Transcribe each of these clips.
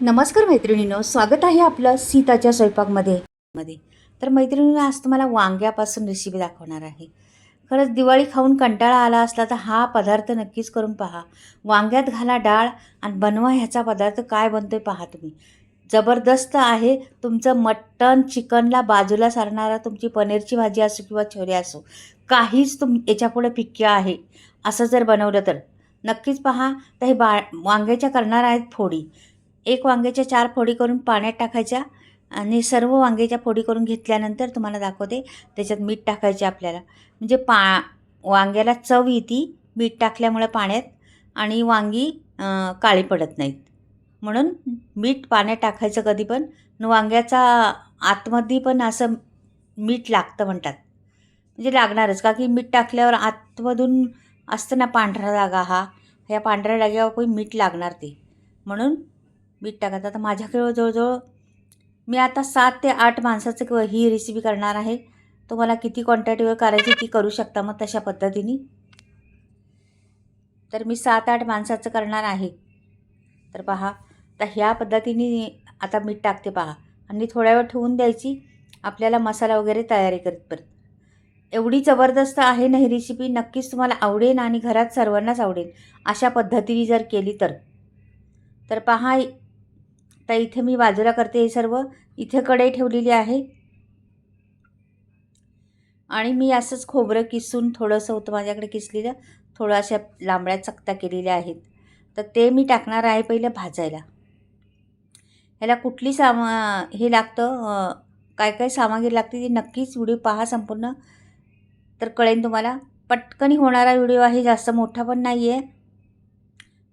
नमस्कार मैत्रिणींनो स्वागत आहे आपलं सीताच्या स्वयंपाकमध्ये. मध्ये तर मैत्रिणीनं आज तुम्हाला वांग्यापासून रेसिपी दाखवणार आहे. खरंच दिवाळी खाऊन कंटाळा आला असला तर हा पदार्थ नक्कीच करून पहा. वांग्यात घाला डाळ आणि बनवा ह्याचा पदार्थ काय बनतोय पहा तुम्ही. जबरदस्त आहे तुमचं मटण चिकनला बाजूला सारणारा तुमची पनीरची भाजी असो किंवा छोले असो काहीच तुम याच्यापुढे फिक्की आहे. असं जर बनवलं तर. नक्कीच पहा तर हे बा वांग्याच्या करणार आहेत फोडी. एक वांग्याच्या चार फोडी करून पाण्यात टाकायच्या आणि सर्व वांग्याच्या फोडी करून घेतल्यानंतर तुम्हाला दाखवते त्याच्यात मीठ टाकायचे आपल्याला. म्हणजे पा वांग्याला चव येते मीठ टाकल्यामुळे पाण्यात आणि वांगी काळी पडत नाहीत. म्हणून मीठ पाण्यात टाकायचं कधी पण वांग्याचा आतमध्ये पण असं मीठ लागतं म्हणतात. म्हणजे लागणारच का की मीठ टाकल्यावर आतमधून असतं ना पांढरा जागा हा ह्या पांढऱ्या जागेवर पण मीठ लागणार ते. म्हणून मीठ टाकायचं. आता माझ्याकडे जवळजवळ मी आता सात ते आठ माणसाचं क- ही रेसिपी करणार आहे. तुम्हाला किती क्वांटिटीवर करायची ती करू शकता मग तशा पद्धतीने. तर मी सात आठ माणसाचं करणार आहे. तर पहा तर ह्या पद्धतीने आता मीठ टाकते पहा. आणि थोड्या वेळ ठेवून द्यायची. आपल्याला मसाला वगैरे तयारी करत परत. एवढी जबरदस्त आहे ना ही रेसिपी नक्कीच तुम्हाला आवडेल आणि घरात सर्वांनाच आवडेल अशा पद्धतीने जर केली तर. तर पहा तर इथे मी बाजूला करते हे सर्व. इथे कढई ठेवलेली आहे. आणि मी असंच खोबरं किसून थोडंसं होतं माझ्याकडे किसलेलं. थोडं अशा लांबड्या चकत्या केलेल्या आहेत. तर ते मी टाकणार आहे पहिलं भाजायला. ह्याला कुठली सामा हे लागतं काय काय सामग्री लागते ती नक्कीच व्हिडिओ पहा संपूर्ण. तर कळेन तुम्हाला. पटकन होणारा व्हिडिओ आहे जास्त मोठा पण नाही आहे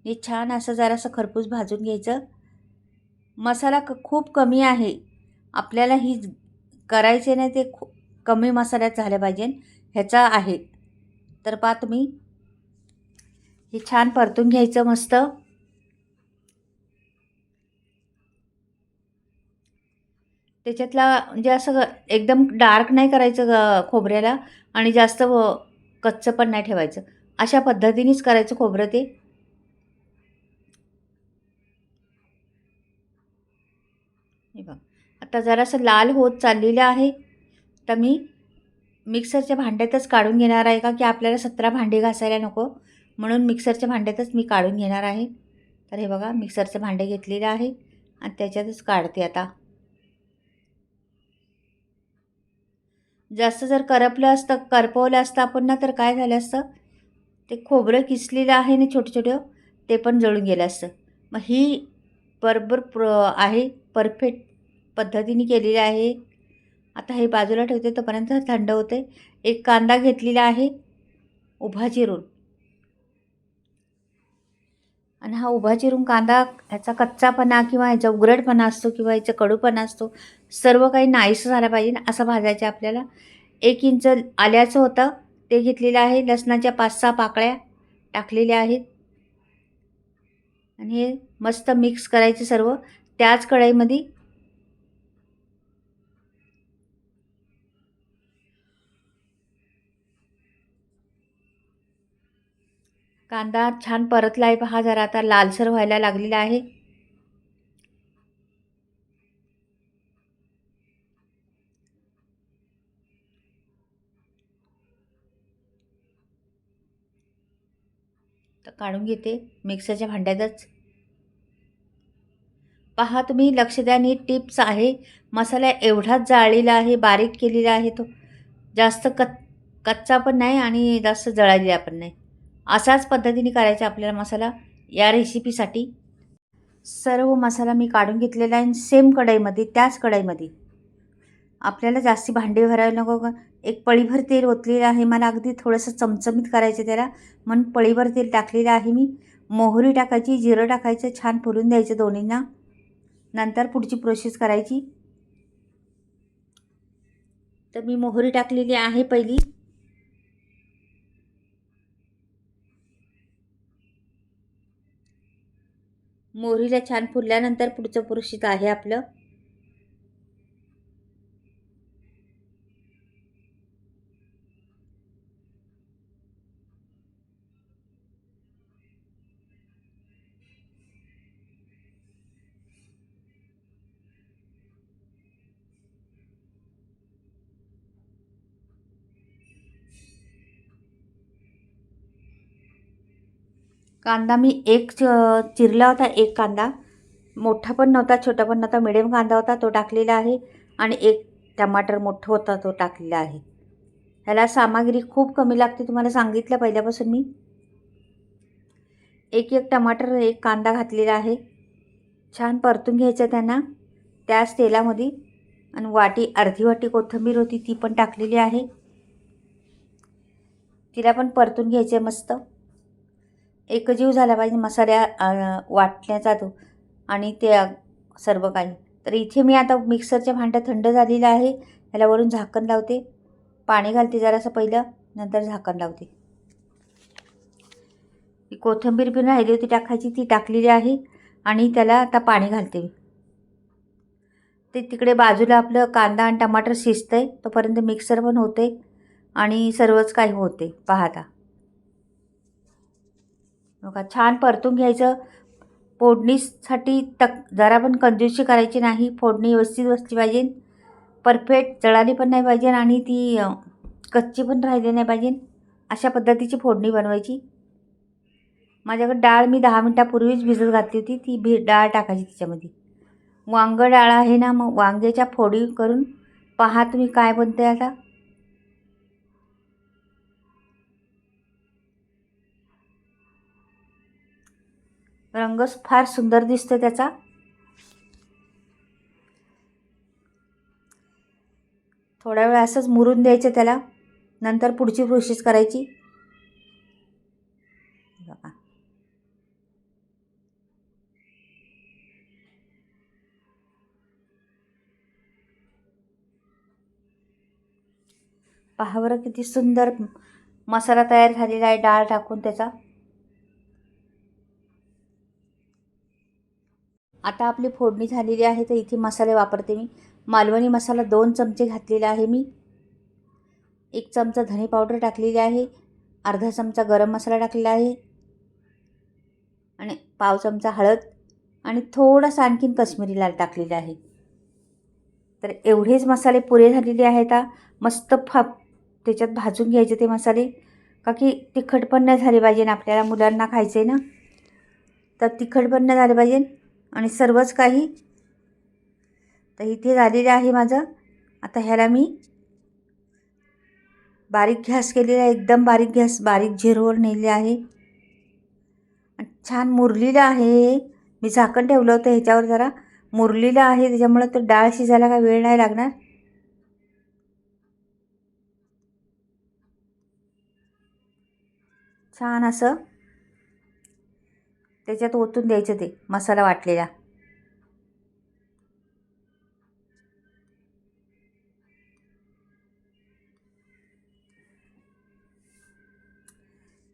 हे छान असं जरासं खरपूस भाजून घ्यायचं. मसाला क खूप कमी आहे. आपल्याला ही करायचे नाही ते खू कमी मसाल्यात झाल्या पाहिजे. ह्याचा आहे. तर पहा तुम्ही. हे छान परतून घ्यायचं मस्त. त्याच्यातला म्हणजे असं ग- एकदम डार्क नाही करायचं ग- खोबऱ्याला आणि जास्त कच्चं पण नाही ठेवायचं. अशा पद्धतीनेच करायचं खोबरं ते हे बघ आता जरासं लाल होत चाललेलं आहे. तर मी मिक्सरच्या भांड्यातच काढून घेणार आहे का? की आपल्याला सतरा भांडे घासायला नको. म्हणून मिक्सरच्या भांड्यातच मी काढून घेणार आहे. तर हे बघा मिक्सरचं भांडे घेतलेलं आहे आणि त्याच्यातच काढते आता. जास्त जर करपलं असतं करपवलं असतं आपण ना तर काय झालं असतं? ते खोबरं किसलेलं आहे ना छोटं छोटं ते पण जळून गेलं असतं. मग ही बरोबर प्र आहे परफेक्ट पद्धतीने केलेली आहे. आता हे बाजूला ठेवते तोपर्यंत थंड होते. एक कांदा घेतलेला आहे उभा चिरून. आणि हा उभा चिरून कांदा ह्याचा कच्चापणा किंवा ह्याचा उघडपणा असतो किंवा ह्याचा कडूपणा असतो सर्व काही नाहीसं झालं पाहिजे असं भाजायचं आपल्याला. एक इंच आल्याचं होतं ते घेतलेलं आहे. लसणाच्या पाच सहा पाकळ्या टाकलेल्या आहेत. आणि हे मस्त मिक्स करायचे सर्व. त्याच कढईमध्ये कांदा छान परतला आहे पहा जरा आता लालसर व्हायला लागलेला आहे. तर काढून घेते मिक्सरच्या भांड्यातच. पहा तुम्ही लक्ष द्या नीट टिप्स आहे. मसाला एवढाच जाळलेला आहे बारीक केलेला आहे तो. जास्त कच कच्चा पण नाही आणि जास्त जळालेला पण नाही. असाच पद्धतीने करायचा आपल्याला मसाला या रेसिपीसाठी सर्व मसाला मी काढून घेतलेला आहे सेम कढईमध्ये त्याच कढईमध्ये. आपल्याला जास्ती भांडे भरायला नको का एक पळीभर तेल ओतलेलं आहे मला अगदी थोडंसं चमचमीत करायचं त्याला. म्हणून पळीभर तेल टाकलेलं आहे मी. मोहरी टाकायची जिरं टाकायचं छान फुलून द्यायचं दोन्हींना. नंतर पुढची प्रोसेस करायची. तर मी मोहरी टाकलेली आहे पहिली. मोहरीला छान फुलल्यानंतर पुढचं पुरुषित आहे आपलं. कांदा मी एक च- चिरला होता एक कांदा. मोठा पण नव्हता छोटा पण नव्हता मिडियम कांदा होता तो टाकलेला आहे. आणि एक टमाटर मोठं होता तो टाकलेला आहे. ह्याला सामग्री खूप कमी लागते तुम्हाला सांगितलं पहिल्यापासून मी. एक एक टमाटर एक कांदा घातलेला आहे. छान परतून घ्यायचं त्यांना. त्याच तेलामध्ये. आणि वाटी अर्धी वाटी कोथिंबीर होती ती पण टाकलेली आहे. तिला पण परतून घ्यायचं आहे मस्त. एकजीव झाला पाहिजे मसाल्या वाटण्याचा तो आणि ते सर्व काही. तर इथे मी आता मिक्सरच्या भांडं थंड झालेलं आहे त्याला वरून झाकण लावते. पाणी घालते जरासं पहिलं नंतर झाकण लावते. कोथिंबीर पण राहिली होती टाकायची ती टाकलेली आहे आणि त्याला आता पाणी घालते मी. ते तिकडे बाजूला आपलं कांदा आणि टमाटर शिजतं आहे तोपर्यंत मिक्सर पण होते आणि सर्वच काही होते पाहता का छान परतून घ्यायचं. फोडणीसाठी तक जरा पण कंजूशी करायची नाही. फोडणी व्यवस्थित बसली पाहिजे. परफेक्ट जळाली पण नाही पाहिजे आणि ती कच्ची पण राहिली नाही पाहिजे. अशा पद्धतीची फोडणी बनवायची. माझ्याकडे डाळ मी दहा मिनटापूर्वीच भिजत घातली होती. ती भी डाळ टाकायची तिच्यामध्ये. वांग डाळ आहे ना मग वांग्याच्या फोडी करून पहा तुम्ही काय बनते आता. रंगच फार सुंदर दिसतो त्याचा. थोडा वेळ असंच मुरून द्यायचं त्याला. नंतर पुढची प्रोसेस करायची. बघा. पहा बरं किती सुंदर मसाला तयार झालेला आहे. डाळ टाकून त्याचा. आता आपली फोडणी झालेली आहे तर इथे मसाले वापरते मी. मालवणी मसाला दोन चमचे घातलेला आहे मी. एक चमचा धने पावडर टाकलेली आहे. अर्धा चमचा गरम मसाला टाकलेला आहे. आणि पाव चमचा हळद आणि थोडासा आणखीन कश्मीरी लाल टाकलेला आहे. तर एवढेच मसाले पुरे झालेले आहेत आता. मस्त फा त्याच्यात भाजून घ्यायचे ते मसाले. का की तिखट पण नाही झाले पाहिजे आपल्याला मुलांना खायचे आहे ना. तर तिखट पण नाही झाले पाहिजे. आणि सर्वच काही. तर इथे झालेलं आहे माझं. आता ह्याला मी बारीक घ्यास केलेला आहे. एकदम बारीक घ्यास बारीक झिरोवर नेले आहे. छान मुरलेलं आहे. मी झाकण ठेवलं होतं ह्याच्यावर जरा. मुरलेलं आहे. त्याच्यामुळे तो डाळ शिजायला काय वेळ नाही लागणार. छान असं त्याच्यात ओतून द्यायचं ते मसाला वाटलेला.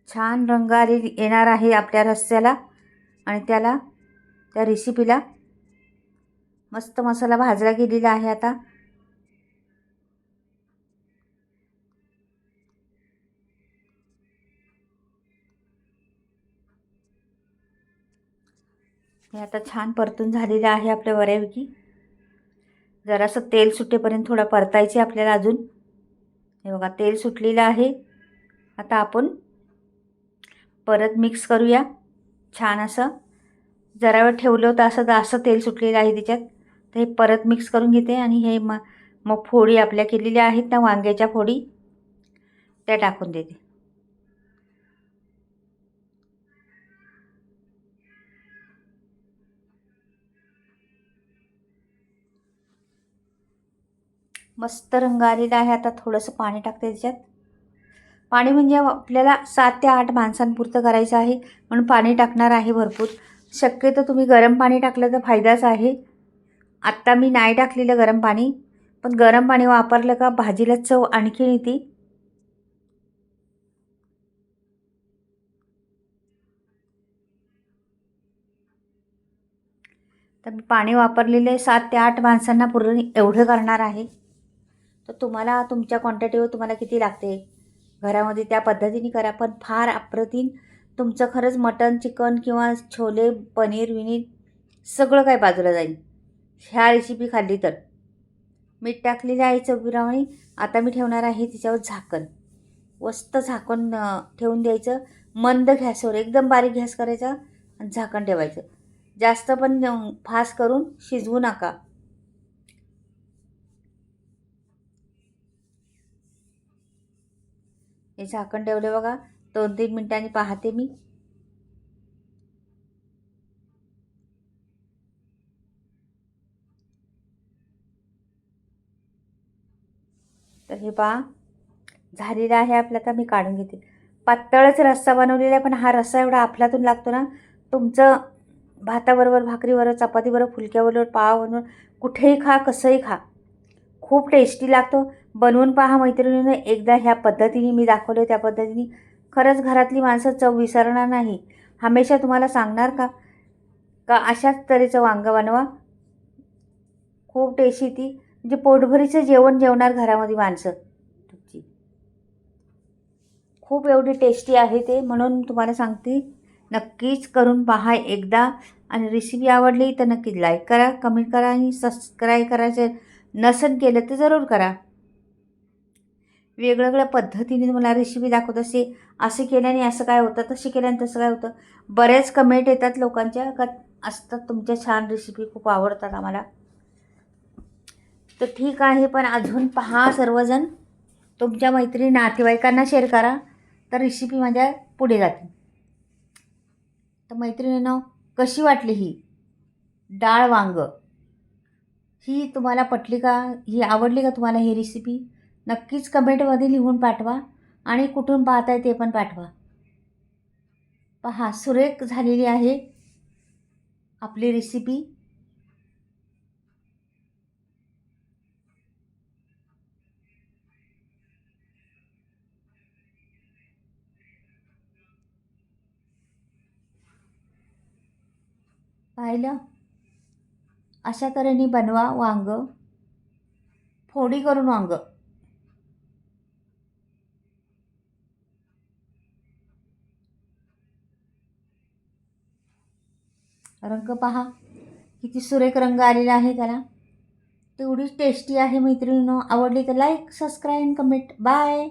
छान रंग आले येणार आहे आपल्या रस्स्याला आणि त्याला त्या रेसिपीला मस्त मसाला भाजला गेलेला आहे आता. हे आता छान परतून झालेलं आहे आपल्या बऱ्यापैकी जरासं तेल सुटेपर्यंत थोडा परतायचे आपल्याला अजून. हे बघा तेल सुटलेलं आहे. आता आपण परत मिक्स करूया. छान असं. जरा वेळ ठेवलं होतं असं जास्त तेल सुटलेलं आहे त्याच्यात तर हे परत मिक्स करून घेते आणि हे म मग फोडी आपल्या केलेल्या आहेत ना वांग्याच्या फोडी त्या टाकून देते. मस्त रंग आलेला आहे. आता थोडंसं पाणी टाकते त्याच्यात. पाणी म्हणजे आपल्याला सात ते आठ माणसांपुरतं करायचं आहे. म्हणून पाणी टाकणार आहे भरपूर. शक्यतो तुम्ही गरम पाणी टाकलं तर फायदाच आहे. आत्ता मी नाही टाकलेलं गरम पाणी. पण गरम पाणी वापरलं का भाजीला चव आणखीन येते. तर मी पाणी वापरलेले सात ते आठ माणसांना पूर्ण एवढं करणार आहे. तर तुम्हाला तुमच्या क्वांटिटीवर तुम्हाला किती लागते? घरामध्ये त्या पद्धतीने करा पण फार अप्रतिम. तुमचं खरंच मटन चिकन किंवा छोले पनीर विनीर सगळं काय बाजूला जाईल. ह्या रेसिपी खाल्ली तर. मीठ टाकलेलं आहे चवीप्रमाणे आता मी ठेवणार आहे तिच्यावर झाकण. मस्त झाकण ठेवून द्यायचं. मंद गॅसवर एकदम बारीक गॅस करायचा आणि झाकण ठेवायचं. जास्त पण फास्ट करून शिजवू नका. हे झाकण ठेवले बघा. दोन तीन मिनिटांनी पाहते मी. तर हे पहा. झालेलं आहे आपलं आता मी काढून घेते. पातळच रस्सा बनवलेला आहे पण हा रस्सा एवढा आपल्यातून लागतो ना तुमचं भाताबरोबर भाकरीबरोबर चपातीबरोबर फुलक्याबरोबर पावाबरोबर कुठेही खा कसंही खा. खूप टेस्टी लागतो. बनवून पहा मैत्रिणीनं एकदा ह्या पद्धतीने मी दाखवले त्या पद्धतीने खरंच घरातली माणसं चव विसरणार नाही. हमेशा तुम्हाला सांगणार का? का अशाच तऱ्हेचं वांगं बनवा? खूप टेस्टी ती म्हणजे पोटभरीचं जेवण जेवणार घरामध्ये माणसं. तुमची. खूप एवढी टेस्टी आहे ते म्हणून तुम्हाला सांगते नक्कीच करून पहा एकदा. आणि रेसिपी आवडली तर नक्कीच लाईक करा कमेंट करा आणि सबस्क्राईब करायचं नसन केलं तर जरूर करा. वेगवेगळ्या पद्धतीने मला रेसिपी दाखवत असे. असं केल्याने असं काय होतं तसे केल्याने तसं काय होतं. बऱ्याच कमेंट येतात लोकांच्या का असतात तुमच्या छान रेसिपी खूप आवडतात आम्हाला. तर ठीक आहे पण अजून पहा सर्वजण. तुमच्या मैत्रिणी नातेवाईकांना शेअर करा. तर रेसिपी माझ्या पुढे जाते तर मैत्रिणीनं कशी वाटली ही? डाळ वांग. ही तुम्हाला पटली का? ही आवडली का तुम्हाला ही रेसिपी नक्कीच कमेंटमध्ये लिहून पाठवा आणि कुठून पाहताय ते पण पाठवा. पहा सुरेख झालेली आहे आपली रेसिपी पाहिलं? अशा तऱ्हेने बनवा वांग. फोडी करून वांग. रंग पहा. किती सुरेख रंग आलेला आहे त्याला. तेवढीच टेस्टी आहे मैत्रिणीनं. आवडली तर लाईक सबस्क्राईब कमेंट बाय